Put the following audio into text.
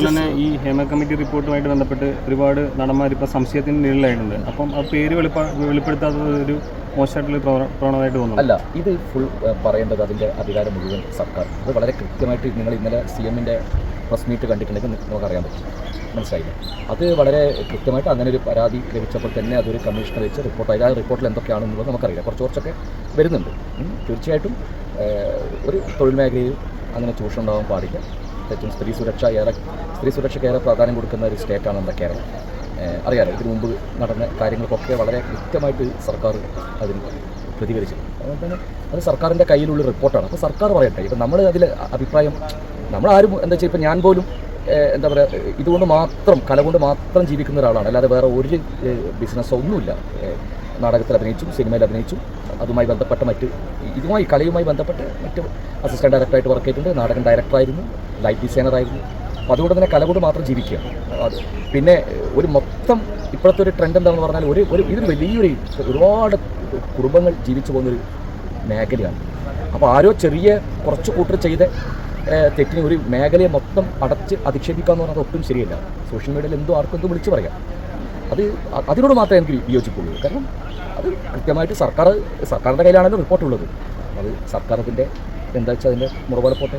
അതുപോലെ തന്നെ ഈ ഹേമ കമ്മിറ്റി റിപ്പോർട്ടുമായിട്ട് ബന്ധപ്പെട്ട് ഒരുപാട് നടന്മാർ ഇപ്പോൾ സംശയത്തിന് നിഴലായിട്ടുണ്ട്. അപ്പം ആ പേര് വെളിപ്പ വെളിപ്പെടുത്താത്തത് ഒരു മോശമായിട്ടുള്ള പ്രവണ- പ്രവണതയായിട്ട് തോന്നുന്നു. അല്ല ഇത് ഫുൾ പറയേണ്ടത് അതിന്റെ അധികാരം മുഴുവൻ സർക്കാർ. അത് വളരെ കൃത്യമായിട്ട് നിങ്ങൾ ഇന്നലെ സി എമ്മിന്റെ പ്രസ് മീറ്റ് കണ്ടിട്ടുണ്ടെങ്കിൽ നമുക്കറിയാൻ പറ്റും. മനസ്സിലായില്ല? അത് വളരെ കൃത്യമായിട്ട് അങ്ങനെ ഒരു പരാതി ലഭിച്ചപ്പോൾ തന്നെ അതൊരു കമ്മീഷണർ വെച്ച് റിപ്പോർട്ട് ആ റിപ്പോർട്ടിൽ എന്തൊക്കെയാണെന്നുള്ളത് നമുക്കറിയില്ല. കുറച്ച് കുറച്ചൊക്കെ വരുന്നുണ്ട്. തീർച്ചയായിട്ടും ഒരു തൊഴിൽ മേഖലയിൽ അങ്ങനെ ചൂഷണം ഉണ്ടാകാൻ പാടില്ല. ഏറ്റവും സ്ത്രീ സുരക്ഷ ഏറെ സ്ത്രീ സുരക്ഷയ്ക്ക് ഏറെ പ്രാധാന്യം കൊടുക്കുന്ന ഒരു സ്റ്റേറ്റാണ് നമ്മുടെ കേരളം. അറിയാലോ ഇതിനു മുമ്പ് നടന്ന കാര്യങ്ങൾക്കൊക്കെ വളരെ കൃത്യമായിട്ട് സർക്കാർ അതിന് പ്രതികരിച്ചിട്ടുണ്ട് അതുകൊണ്ട് തന്നെ അത് സർക്കാരിന്റെ കയ്യിലുള്ള റിപ്പോർട്ടാണ്. അപ്പോൾ സർക്കാർ പറയട്ടെ ഇപ്പം നമ്മൾ അതിൽ അഭിപ്രായം നമ്മളാരും എന്താ വെച്ചാൽ ഇപ്പം ഞാൻ പോലും എന്താ പറയുക ഇതുകൊണ്ട് മാത്രം കല കൊണ്ട് മാത്രം ജീവിക്കുന്ന ഒരാളാണ്. അല്ലാതെ വേറെ ഒരു ബിസിനസ്സോ ഒന്നുമില്ല. നാടകത്തിൽ അഭിനയിച്ചു സിനിമയിൽ അഭിനയിച്ചു അതുമായി ബന്ധപ്പെട്ട മറ്റ് ഇതുമായി കലയുമായി ബന്ധപ്പെട്ട് മറ്റ് അസിസ്റ്റന്റ് ഡയറക്ടറായിട്ട് വർക്ക് ചെയ്തിട്ടുണ്ട്. നാടകം ഡയറക്ടറായിരുന്നു ലൈറ്റ് ഡിസൈനറായിരുന്നു. അപ്പോൾ അതുകൊണ്ട് തന്നെ കല കൊണ്ട് മാത്രം ജീവിക്കുക. അത് പിന്നെ ഒരു മൊത്തം ഇപ്പോഴത്തെ ഒരു ട്രെൻഡ് എന്താണെന്ന് പറഞ്ഞാൽ ഒരു ഒരു ഇതൊരു വലിയൊരു ഒരുപാട് കുടുംബങ്ങൾ ജീവിച്ചു പോകുന്നൊരു മേഖലയാണ്. അപ്പോൾ ആരോ ചെറിയ കുറച്ച് കൂട്ടർ ചെയ്ത തെറ്റിന് ഒരു മേഖലയെ മൊത്തം അടച്ച് അധിക്ഷേപിക്കുക എന്ന് പറഞ്ഞാൽ ഒട്ടും ശരിയല്ല. സോഷ്യൽ മീഡിയയിൽ എന്തോ ആർക്കും എന്തോ വിളിച്ചു പറയാം. അത് അതിനോട് മാത്രമേ എനിക്ക് വിയോജിപ്പുള്ളൂ. കാരണം അത് കൃത്യമായിട്ട് സർക്കാർ സർക്കാരിന്റെ കയ്യിലാണല്ലോ റിപ്പോർട്ടുള്ളത്. അത് സർക്കാർ എന്താ വെച്ചാൽ അതിന്റെ മുറപോലെ പോട്ടെ.